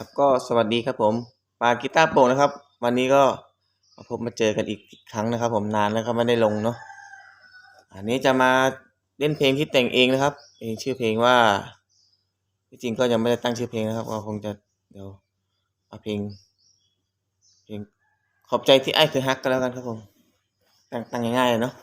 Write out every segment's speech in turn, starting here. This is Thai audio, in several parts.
ครับก็สวัสดีครับผมปากีตาร์โปงนะครับ วันนี้ก็มาพบมาเจอกันอีกครั้งนะครับ ผมนานแล้วครับไม่ได้ลงเนาะอันนี้จะมาเล่นเพลงที่แต่งเองนะครับเพลงชื่อเพลงว่าที่จริงก็ยังไม่ได้ตั้งชื่อเพลงนะครับก็คงจะเดี๋ยวเอาเพลง เพลงขอบใจที่ไอ้คือฮักก็แล้วกันครับผมตั้งตั้งง่ายๆเลยเนาะ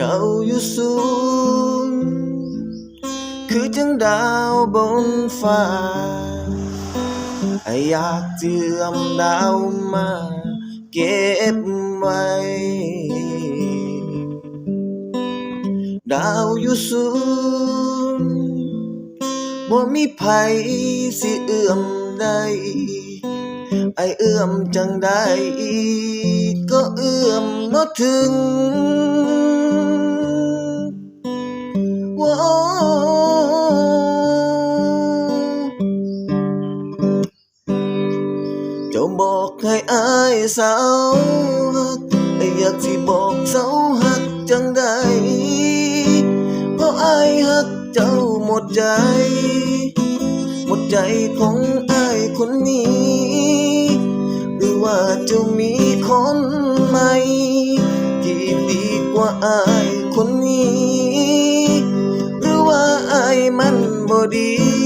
เจ้าอยู่สูง คือจังดาวบนฟ้าออยากเจือมดาวมา เก็บไว้ ดาวอยู่สูงบ่มีไผสิเอื้อมได้ไอเอื้อมจังได้ก็เอื้อมบ่ถึง บอกให้อายสาวฮักอยากสิบอกสาวฮักจังใดเพราะอายฮักเจ้าหมดใจ หมดใจของอายคนนี้ หรือว่าจ้ามีคนใหม่ที่ดีกว่าอายคนนี้ หรือว่าอายมันบ่ดี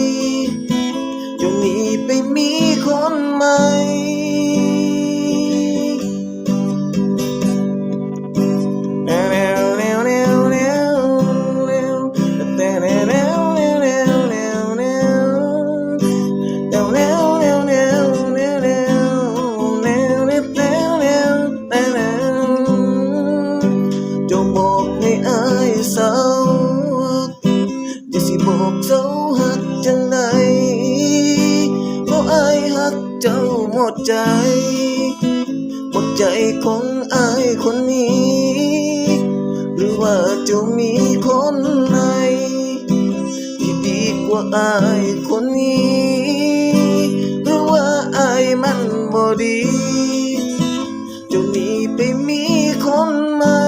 กเจ้าหมดใจ หมดใจของอายคนนี้ หรือว่าจ้ามีคนไหนที่ดีกว่าอายคนนี้ หรือว่าอายมันบ่ดีจ้าหนีไปมีคนใหม่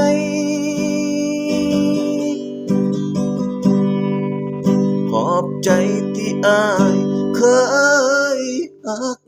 ขอบใจที่อายเคย look